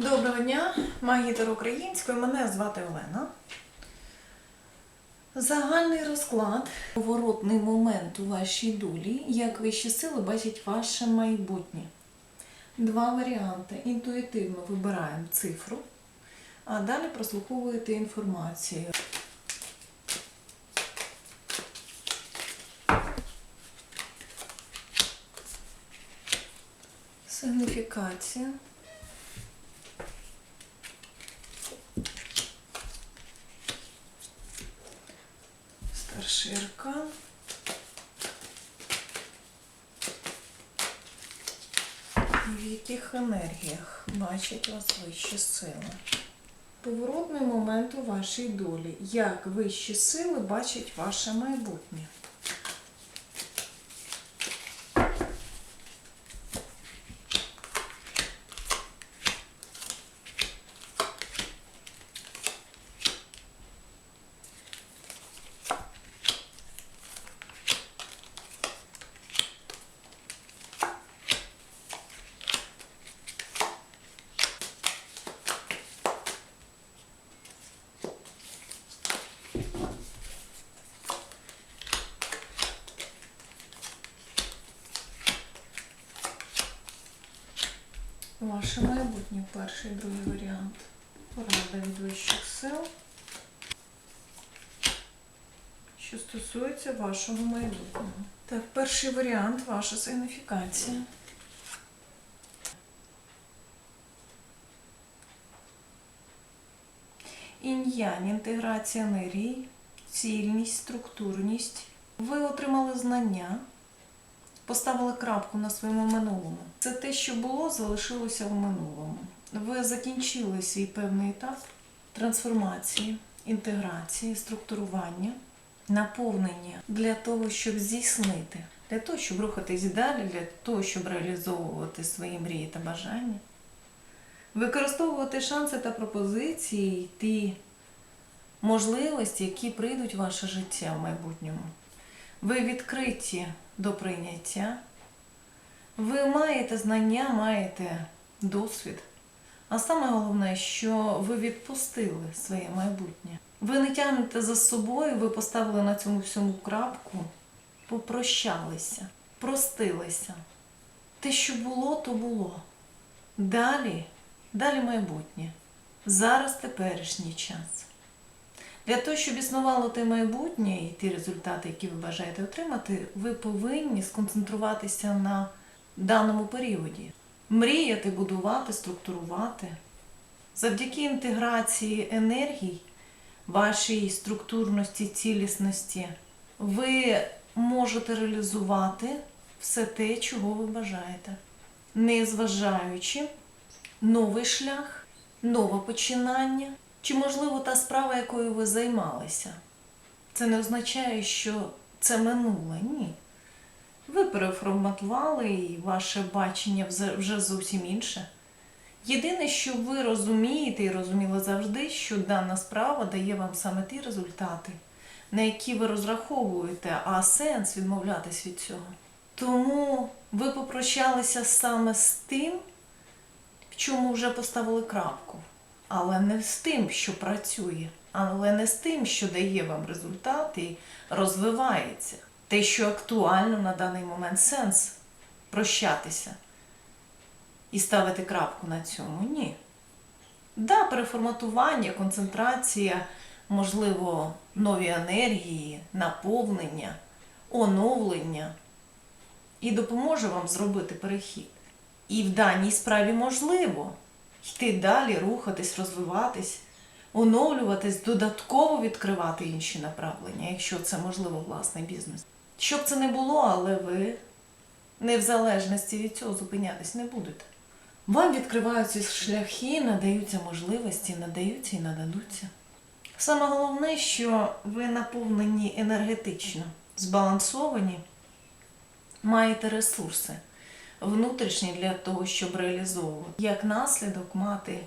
Доброго дня, магітер української. Мене звати Олена. Загальний розклад, поворотний момент у вашій долі, як вищі сили бачать ваше майбутнє. Два варіанти. Інтуїтивно вибираємо цифру, а далі прослуховуєте інформацію. Сигніфікація. Аркан. В яких енергіях бачать вас вищі сили? Поворотний момент у вашій долі. Як вищі сили бачать ваше майбутнє? Ваше майбутнє перший, другий варіант. Порада від вищих сил. Що стосується вашого майбутнього. Так, перший варіант ваша сигніфікація. Інь-янь, інтеграція енергії, цільність, структурність. Ви отримали знання, поставили крапку на своєму минулому. Це те, що було, залишилося в минулому. Ви закінчили свій певний етап трансформації, інтеграції, структурування, наповнення для того, щоб здійснити, для того, щоб рухатись далі, для того, щоб реалізовувати свої мрії та бажання. Використовувати шанси та пропозиції, ті можливості, які прийдуть в ваше життя в майбутньому. Ви відкриті до прийняття. Ви маєте знання, маєте досвід. А саме головне, що ви відпустили своє майбутнє. Ви не тягнете за собою, ви поставили на цьому всьому крапку, попрощалися, простилися. Те, що було, то було. Далі, далі майбутнє. Зараз теперішній час. Для того, щоб існувало те майбутнє і ті результати, які ви бажаєте отримати, ви повинні сконцентруватися на даному періоді. Мріяти, будувати, структурувати. Завдяки інтеграції енергій, вашій структурності, цілісності, ви можете реалізувати все те, чого ви бажаєте, не зважаючи новий шлях, нове починання. Чи, можливо, та справа, якою ви займалися? Це не означає, що це минуле. Ні. Ви переформатували і ваше бачення вже зовсім інше. Єдине, що ви розумієте і розуміли завжди, що дана справа дає вам саме ті результати, на які ви розраховуєте, а сенс відмовлятись від цього. Тому ви попрощалися саме з тим, в чому вже поставили крапку але не з тим, що працює, але не з тим, що дає вам результат і розвивається. Те, що актуально на даний момент сенс прощатися і ставити крапку на цьому. Ні. Да, переформатування, концентрація, можливо, нові енергії, наповнення, оновлення і допоможе вам зробити перехід. І в даній справі можливо йти далі, рухатись, розвиватись, оновлюватись, додатково відкривати інші направлення, якщо це можливо власний бізнес. Щоб це не було, але ви не в залежності від цього зупинятись не будете. Вам відкриваються шляхи, надаються можливості, надаються і нададуться. Саме головне, що ви наповнені енергетично, збалансовані, маєте ресурси внутрішні для того, щоб реалізовувати. Як наслідок мати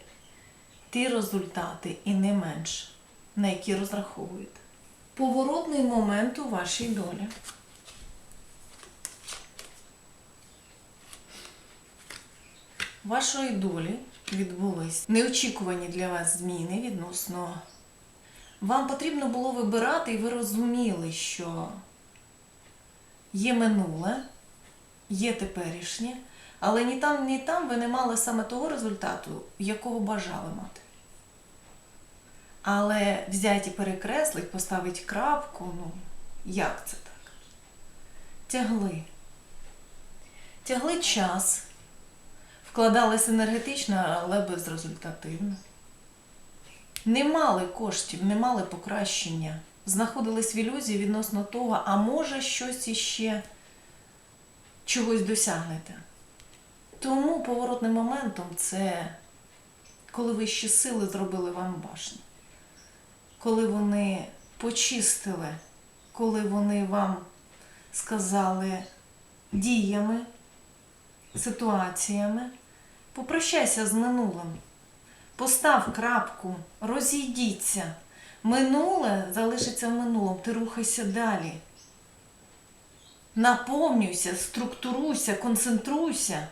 ті результати і не менш, на які розраховуєте. Поворотний момент у вашій долі. Вашої долі відбулись неочікувані для вас зміни відносно. Вам потрібно було вибирати, і ви розуміли, що є минуле, є теперішнє, але ні там, ні там ви не мали саме того результату, якого бажали мати. Але взяти і перекреслить, поставити крапку, ну, як це так? Тягли. Тягли час, вкладались енергетично, але безрезультативно. Не мали коштів, не мали покращення. Знаходились в ілюзії відносно того, а може щось іще чогось досягнете. Тому поворотним моментом це коли вищі сили зробили вам башню, коли вони почистили, коли вони вам сказали діями, ситуаціями, попрощайся з минулим. Постав крапку, розійдіться. Минуле залишиться в минулому, ти рухайся далі. Наповнюйся, структуруйся, концентруйся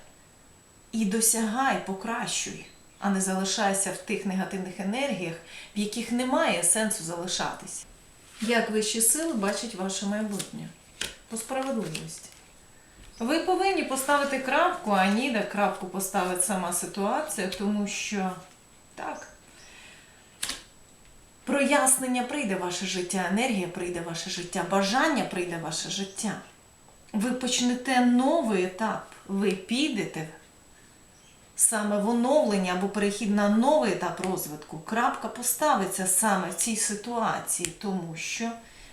і досягай, покращуй, а не залишайся в тих негативних енергіях, в яких немає сенсу залишатись. Як вищі сили бачать ваше майбутнє? По справедливості. Ви повинні поставити крапку, а ні, де крапку поставить сама ситуація, тому що так. Прояснення прийде в ваше життя, енергія прийде в ваше життя, бажання прийде в ваше життя. Ви почнете новий етап, ви підете саме в оновлення або перехід на новий етап розвитку. Крапка поставиться саме в цій ситуації, тому що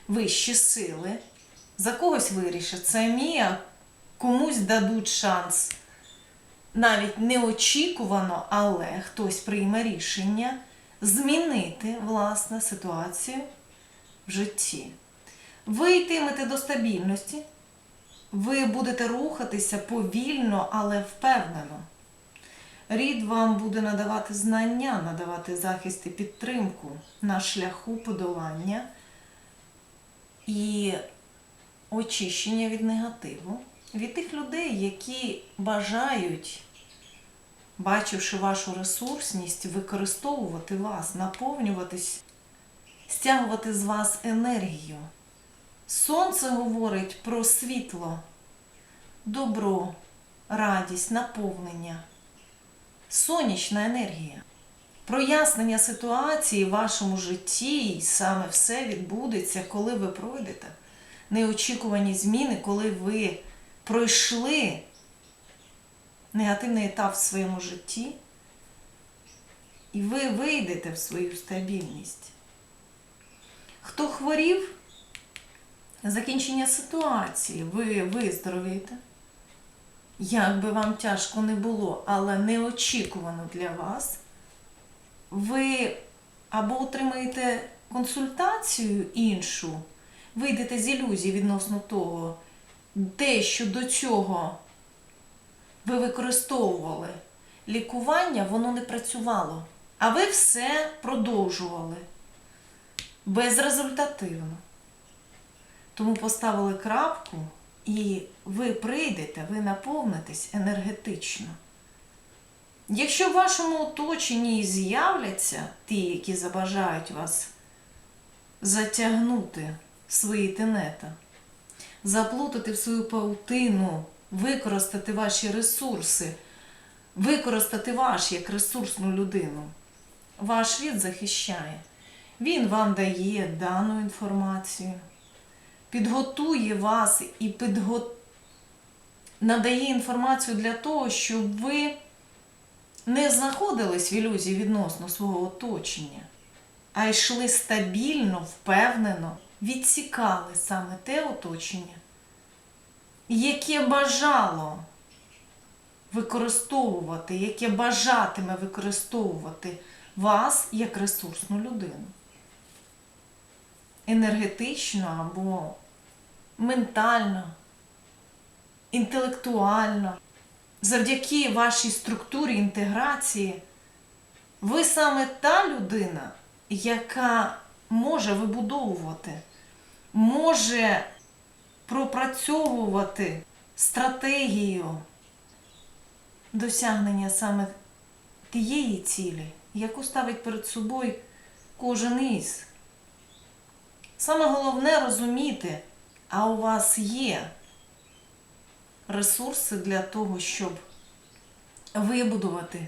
вищі сили за когось вирішать самі, а комусь дадуть шанс навіть неочікувано, але хтось прийме рішення змінити власне ситуацію в житті. Ви йтимете до стабільності, ви будете рухатися повільно, але впевнено. Рід вам буде надавати знання, надавати захист і підтримку на шляху подолання і очищення від негативу, від тих людей, які бажають, бачивши вашу ресурсність, використовувати вас, наповнюватись, стягувати з вас енергію. Сонце говорить про світло, добро, радість, наповнення, сонячна енергія. Прояснення ситуації в вашому житті, і саме все відбудеться, коли ви пройдете неочікувані зміни, коли ви пройшли негативний етап в своєму житті, і ви вийдете в свою стабільність. Хто хворів, закінчення ситуації, ви виздоровієте. Як би вам тяжко не було, але неочікувано для вас, ви або отримаєте консультацію іншу, вийдете з ілюзії відносно того, те, що до цього ви використовували лікування, воно не працювало. А ви все продовжували безрезультативно. Тому поставили крапку, і ви прийдете, ви наповнитесь енергетично. Якщо в вашому оточенні з'являться ті, які забажають вас затягнути свої тенета, заплутати в свою паутину, використати ваші ресурси, використати ваш як ресурсну людину, ваш рід захищає. Він вам дає дану інформацію, підготує вас і підго... надає інформацію для того, щоб ви не знаходились в ілюзії відносно свого оточення, а йшли стабільно, впевнено, відсікали саме те оточення, яке бажало використовувати, яке бажатиме використовувати вас як ресурсну людину. Енергетично або ментально, інтелектуально, завдяки вашій структурі інтеграції, ви саме та людина, яка може вибудовувати, може пропрацьовувати стратегію досягнення саме тієї цілі, яку ставить перед собою кожен із. Саме головне розуміти, а у вас є ресурси для того, щоб вибудувати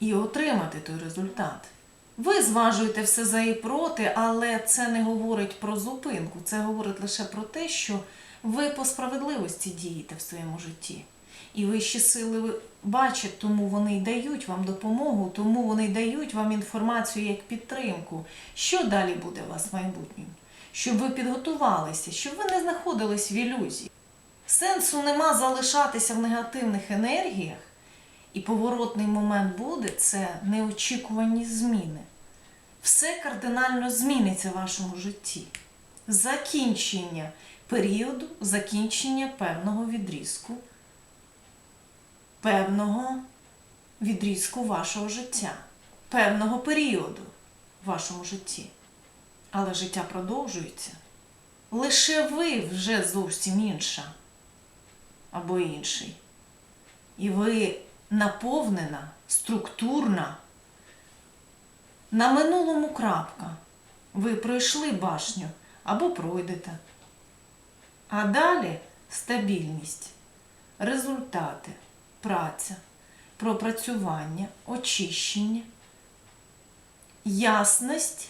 і отримати той результат. Ви зважуєте все за і проти, але це не говорить про зупинку. Це говорить лише про те, що ви по справедливості дієте в своєму житті. І вищі сили бачать, тому вони дають вам допомогу, тому вони дають вам інформацію як підтримку. Що далі буде у вас в майбутньому? Щоб ви підготувалися, щоб ви не знаходились в ілюзії. Сенсу нема залишатися в негативних енергіях, і поворотний момент буде це неочікувані зміни. Все кардинально зміниться в вашому житті. Закінчення періоду, закінчення певного відрізку, певного відрізку вашого життя, певного періоду в вашому житті. Але життя продовжується. Лише ви вже зовсім інша або інший. І ви наповнена, структурна. На минулому крапка. Ви пройшли башню або пройдете. А далі стабільність, результати, праця, пропрацювання, очищення, ясність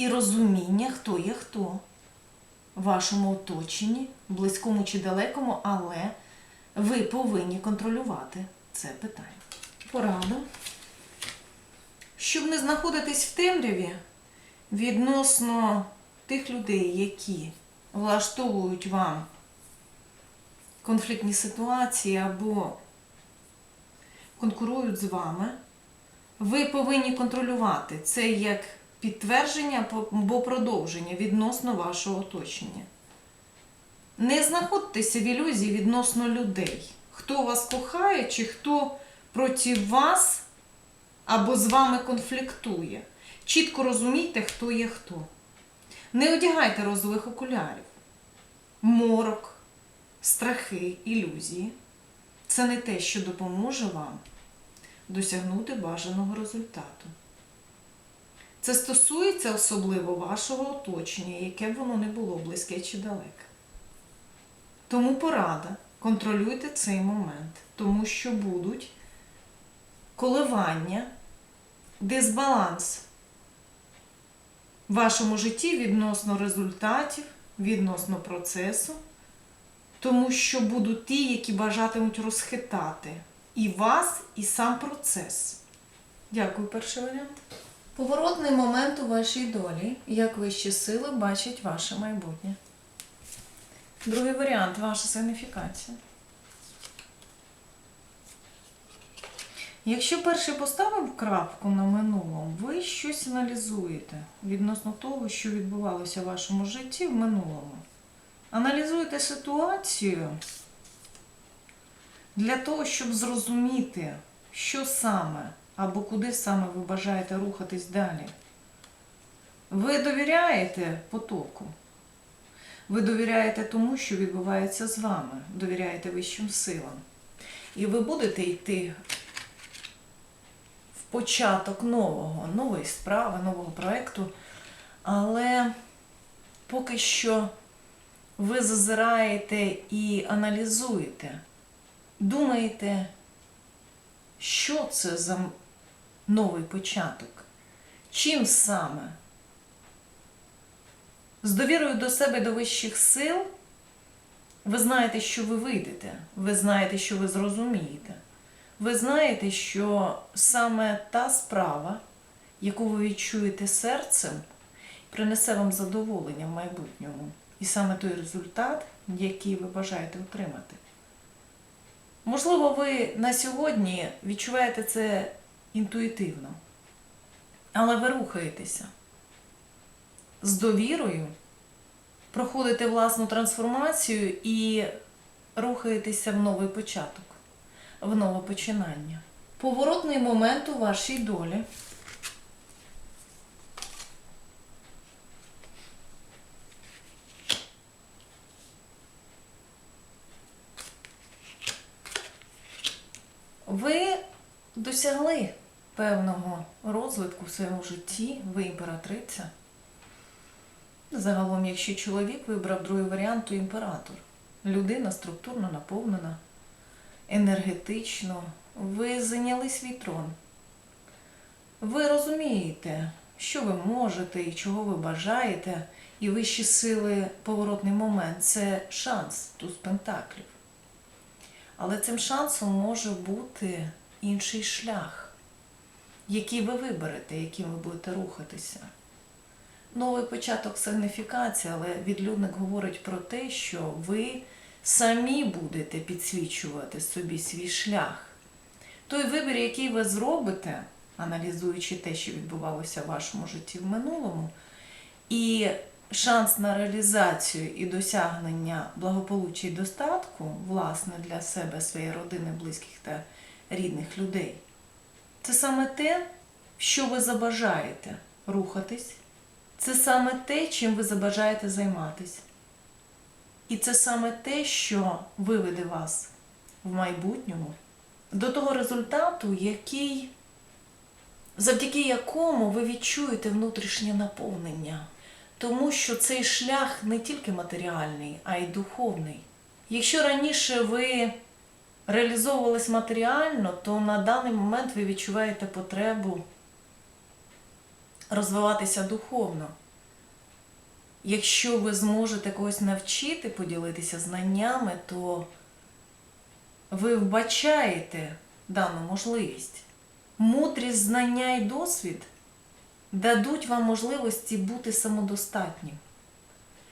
і розуміння, хто є хто в вашому оточенні, близькому чи далекому, але ви повинні контролювати це питання. Порада. Щоб не знаходитись в темряві відносно тих людей, які влаштовують вам конфліктні ситуації або конкурують з вами, ви повинні контролювати це як підтвердження або продовження відносно вашого оточення. Не знаходьтеся в ілюзії відносно людей. Хто вас кохає, чи хто проти вас або з вами конфліктує. Чітко розумійте, хто є хто. Не одягайте розових окулярів. Морок, страхи, ілюзії це не те, що допоможе вам досягнути бажаного результату. Це стосується особливо вашого оточення, яке б воно не було близьке чи далеке. Тому порада, контролюйте цей момент, тому що будуть коливання, дисбаланс в вашому житті відносно результатів, відносно процесу, тому що будуть ті, які бажатимуть розхитати і вас, і сам процес. Дякую, перший варіант. Поворотний момент у вашій долі, як вищі сили бачать ваше майбутнє. Другий варіант ваша сигніфікація. Якщо перший поставив крапку на минулому, ви щось аналізуєте відносно того, що відбувалося в вашому житті в минулому. Аналізуєте ситуацію для того, щоб зрозуміти, що саме або куди саме ви бажаєте рухатись далі. Ви довіряєте потоку. Ви довіряєте тому, що відбувається з вами, довіряєте вищим силам. І ви будете йти в початок нового, нової справи, нового проєкту. Але поки що ви зазираєте і аналізуєте, думаєте, що це за новий початок? Чим саме? З довірою до себе до вищих сил, ви знаєте, що ви вийдете, ви знаєте, що ви зрозумієте. Ви знаєте, що саме та справа, яку ви відчуєте серцем, принесе вам задоволення в майбутньому. І саме той результат, який ви бажаєте отримати. Можливо, ви на сьогодні відчуваєте це інтуїтивно, але ви рухаєтеся з довірою, проходите власну трансформацію і рухаєтеся в новий початок, в нове починання. Поворотний момент у вашій долі. Ви досягли певного розвитку в своєму житті, ви імператриця. Загалом, якщо чоловік вибрав другий варіант, то імператор. Людина структурно наповнена, енергетично. Ви зайняли свій трон. Ви розумієте, що ви можете і чого ви бажаєте, і вищі сили поворотний момент це шанс туз пентаклів. Але цим шансом може бути інший шлях, який ви виберете, яким ви будете рухатися. Новий початок сигніфікації, але відлюдник говорить про те, що ви самі будете підсвічувати собі свій шлях. Той вибір, який ви зробите, аналізуючи те, що відбувалося в вашому житті в минулому, і шанс на реалізацію і досягнення благополуччя і достатку, власне, для себе, своєї родини, близьких та рідних людей, це саме те, що ви забажаєте рухатись, це саме те, чим ви забажаєте займатися. І це саме те, що виведе вас в майбутньому до того результату, який, завдяки якому ви відчуєте внутрішнє наповнення. Тому що цей шлях не тільки матеріальний, а й духовний. Якщо раніше ви реалізовувались матеріально, то на даний момент ви відчуваєте потребу розвиватися духовно. Якщо ви зможете когось навчити поділитися знаннями, то ви вбачаєте дану можливість. Мудрість, знання і досвід дадуть вам можливості бути самодостатнім.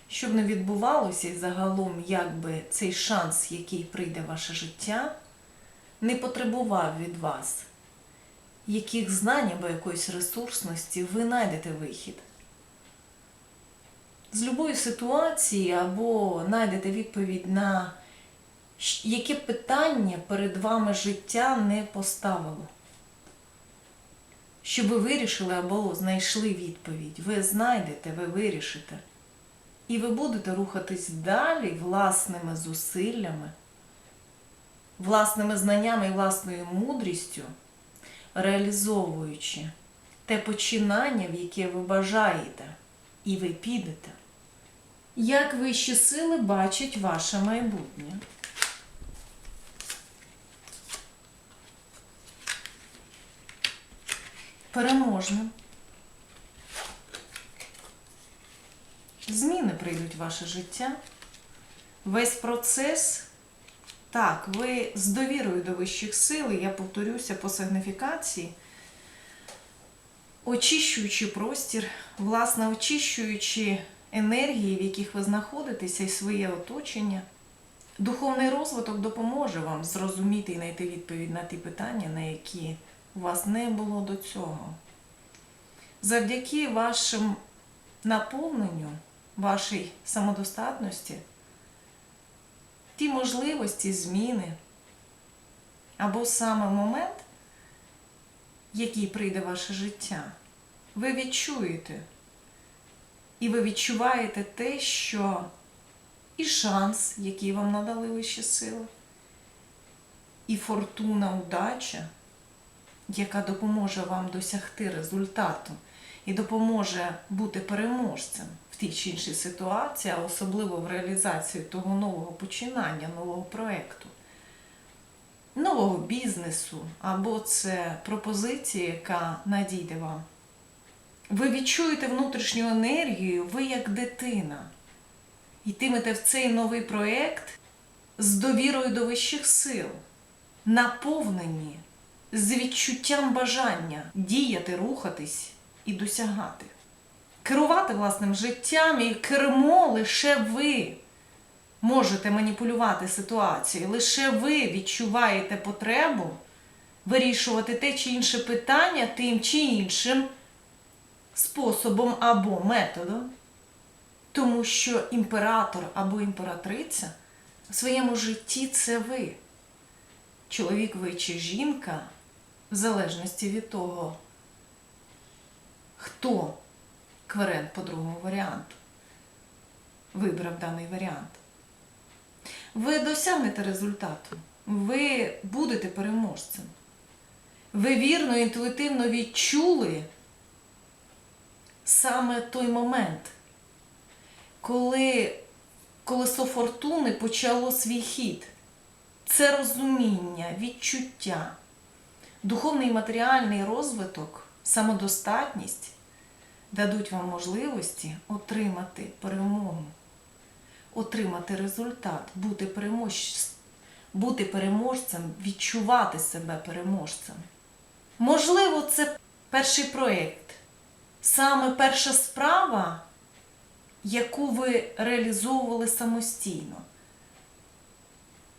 Щоб не відбувалося і загалом, якби цей шанс, який прийде в ваше життя, не потребував від вас, яких знань або якоїсь ресурсності ви знайдете вихід. З любої ситуації або знайдете відповідь на яке питання перед вами життя не поставило. Щоб ви вирішили або знайшли відповідь. Ви знайдете, ви вирішите. І ви будете рухатись далі власними зусиллями, власними знаннями і власною мудрістю, реалізовуючи те починання, в яке ви бажаєте, і ви підете. Як вищі сили бачать ваше майбутнє? Переможним. Зміни прийдуть в ваше життя. Весь процес, так, ви з довірою до вищих сил, я повторюся по сигніфікації, очищуючи простір, власне, очищуючи енергії, в яких ви знаходитеся, і своє оточення, духовний розвиток допоможе вам зрозуміти і знайти відповідь на ті питання, на які у вас не було до цього. Завдяки вашим наповненню, вашій самодостатності, ті можливості зміни, або саме момент, який прийде в ваше життя, ви відчуєте. І ви відчуваєте те, що і шанс, який вам надали вищі сили, і фортуна, удача, яка допоможе вам досягти результату і допоможе бути переможцем в тій чи іншій ситуації, а особливо в реалізації того нового починання, нового проєкту, нового бізнесу, або це пропозиція, яка надійде вам. Ви відчуєте внутрішню енергію, ви як дитина. Йтимете в цей новий проєкт з довірою до вищих сил, наповнені з відчуттям бажання діяти, рухатись і досягати. Керувати власним життям і кермо лише ви можете маніпулювати ситуацією, лише ви відчуваєте потребу вирішувати те чи інше питання тим чи іншим способом або методом, тому що імператор або імператриця в своєму житті це ви. Чоловік ви чи жінка, в залежності від того, хто кверент по другому варіанту вибрав даний варіант. Ви досягнете результату, ви будете переможцем. ви вірно, інтуїтивно відчули саме той момент, коли колесо фортуни почало свій хід. Це розуміння, відчуття, духовний і матеріальний розвиток, самодостатність дадуть вам можливості отримати перемогу, отримати результат, бути, перемож... бути переможцем, відчувати себе переможцем. Можливо, це перший проєкт, саме перша справа, яку ви реалізовували самостійно.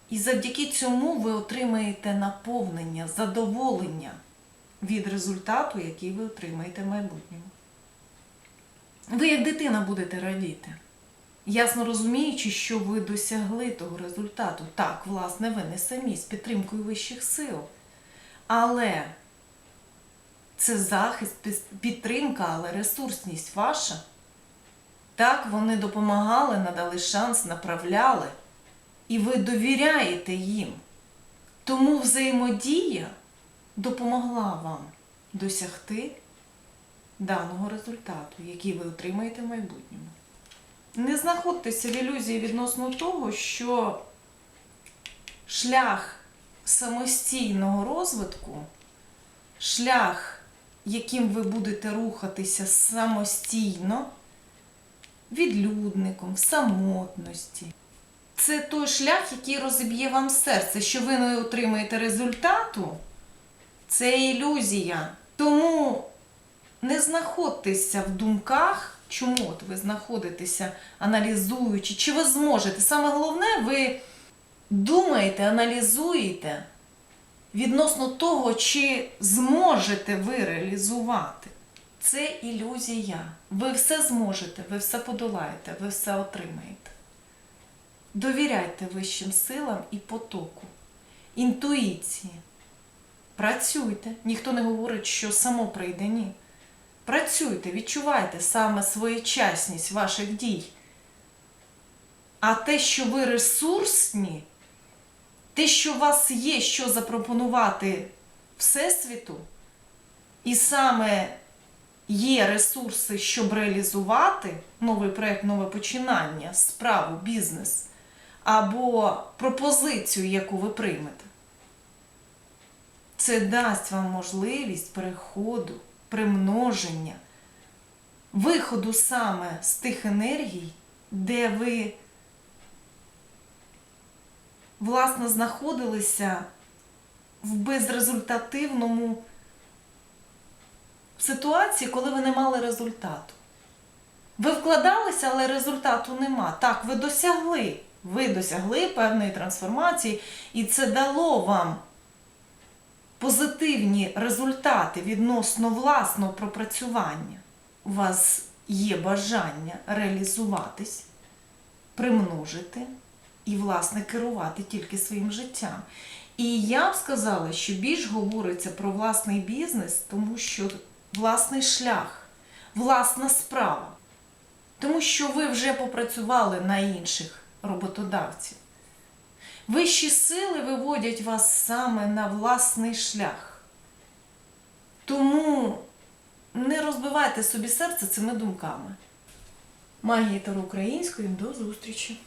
І завдяки цьому ви отримаєте наповнення, задоволення від результату, який ви отримаєте в майбутньому. Ви як дитина будете радіти, ясно розуміючи, що ви досягли того результату. Так, власне, ви не самі з підтримкою вищих сил. Але це захист, підтримка, але ресурсність ваша. Так, вони допомагали, надали шанс, направляли. І ви довіряєте їм. Тому взаємодія допомогла вам досягти даного результату, який ви отримаєте в майбутньому. Не знаходьтеся в ілюзії відносно того, що шлях самостійного розвитку, шлях, яким ви будете рухатися самостійно, відлюдником, в самотності. Це той шлях, який розіб'є вам серце, що ви не отримаєте результату. Це ілюзія. Тому не знаходьтеся в думках, чому от ви знаходитеся, аналізуючи, чи ви зможете. Саме головне, ви думаєте, аналізуєте відносно того, чи зможете ви реалізувати. Це ілюзія. Ви все зможете, ви все подолаєте, ви все отримаєте. Довіряйте вищим силам і потоку, інтуїції. Працюйте. Ніхто не говорить, що само прийде ні. Працюйте, відчувайте саме своєчасність ваших дій. А те, що ви ресурсні, те, що у вас є, що запропонувати Всесвіту, і саме є ресурси, щоб реалізувати новий проєкт, нове починання, справу, бізнес або пропозицію, яку ви приймете. Це дасть вам можливість переходу, примноження, виходу саме з тих енергій, де ви, власне, знаходилися в безрезультативному ситуації, коли ви не мали результату. Ви вкладалися, але результату нема. Так, ви досягли. Ви досягли певної трансформації, і це дало вам позитивні результати відносно власного пропрацювання. У вас є бажання реалізуватись, примножити і, власне, керувати тільки своїм життям. І я б сказала, що більш говориться про власний бізнес, тому що власний шлях, власна справа. Тому що ви вже попрацювали на інших роботодавців. Вищі сили виводять вас саме на власний шлях. Тому не розбивайте собі серце цими думками. Магія Таро українською до зустрічі!